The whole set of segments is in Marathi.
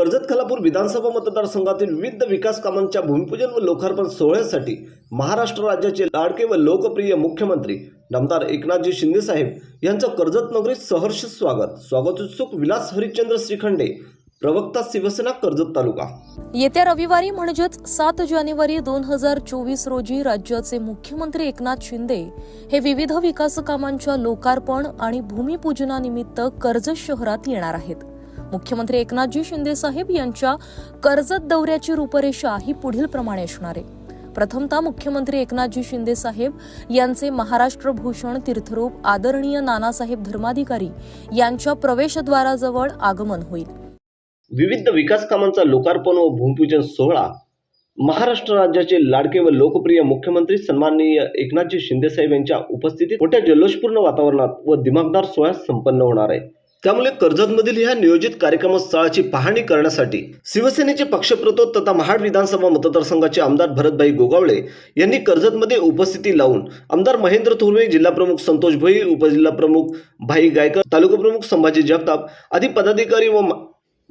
कर्जत खालापूर विधानसभा मतदारसंघातील विविध विकास कामांच्या भूमिपूजन व लोकार्पण सोहळ्यासाठी महाराष्ट्र राज्याचे लाडके व लोकप्रिय मुख्यमंत्री नामदार एकनाथजी शिंदे साहेब यांचं कर्जत नगरीत सहर्ष स्वागत. स्वागत उत्सुक विलास हरिश्चंद्र श्रीखंडे प्रवक्ता शिवसेना कर्जत तालुका. येत्या रविवारी म्हणजेच सात जानेवारी दोन हजार चोवीस रोजी राज्याचे मुख्यमंत्री एकनाथ शिंदे हे विविध विकास कामांच्या लोकार्पण आणि भूमिपूजनानिमित्त कर्जत शहरात येणार आहेत. मुख्यमंत्री एकनाथजी शिंदे साहेब यांच्या कर्जत दौऱ्याची रूपरेषा ही पुढील प्रमाणे असणार आहे. प्रथमतः मुख्यमंत्री एकनाथजी शिंदे साहेब यांचे महाराष्ट्र भूषण तीर्थरूप आदरणीय नानासाहेब धर्माधिकारी यांच्या प्रवेशद्वाराजवळ आगमन होईल. विविध विकास कामांचा लोकार्पण व भूमिपूजन सोहळा महाराष्ट्र राज्याचे लाडके व लोकप्रिय मुख्यमंत्री सन्माननीय एकनाथजी शिंदेसाहेब यांच्या उपस्थितीत मोठ्या जल्लोषपूर्ण वातावरणात व दिमागदार सोहळ्यात संपन्न होणार आहे. त्यामुळे कर्जतमधील ह्या नियोजित कार्यक्रमस्थळाची पाहणी करण्यासाठी शिवसेनेचे पक्षप्रतोद तथा महाड विधानसभा मतदारसंघाचे आमदार भरतभाई गोगावळे यांनी कर्जतमध्ये उपस्थिती लावून आमदार महेंद्र थोरवे जिल्हाप्रमुख संतोष भोई उपजिल्हाप्रमुख भाई गायकर तालुकाप्रमुख संभाजी जगताप आदी पदाधिकारी व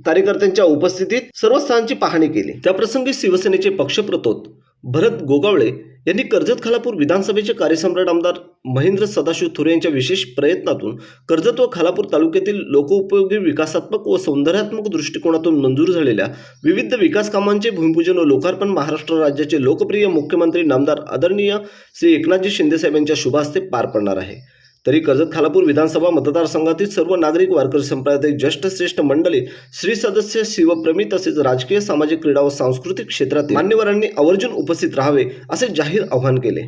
कार्यकर्त्यांच्या उपस्थितीत सर्व स्थानांची पाहणी केली. त्याप्रसंगी शिवसेनेचे पक्षप्रतोद भरत गोगावळे यांनी कर्जत खालापूर विधानसभेचे कार्यसम्राट आमदार महेंद्र सदाशिव थोरे यांच्या विशेष प्रयत्नातून कर्जत व खालापूर तालुक्यातील लोकोपयोगी विकासात्मक व सौंदर्यात्मक दृष्टिकोनातून मंजूर झालेल्या विविध विकास कामांचे भूमिपूजन व लोकार्पण महाराष्ट्र राज्याचे लोकप्रिय मुख्यमंत्री नामदार आदरणीय श्री एकनाथजी शिंदेसाहेब यांच्या शुभास्ते पार पडणार आहे. तरी कर्जत खालापूर विधानसभा मतदारसंघातील सर्व नागरिक वारकरी संप्रदायातील ज्येष्ठ श्रेष्ठ मंडळी श्री सदस्य शिवप्रमी तसेच राजकीय सामाजिक क्रीडा व सांस्कृतिक क्षेत्रातील मान्यवरांनी आवर्जून उपस्थित राहावे असे जाहीर आवाहन केले.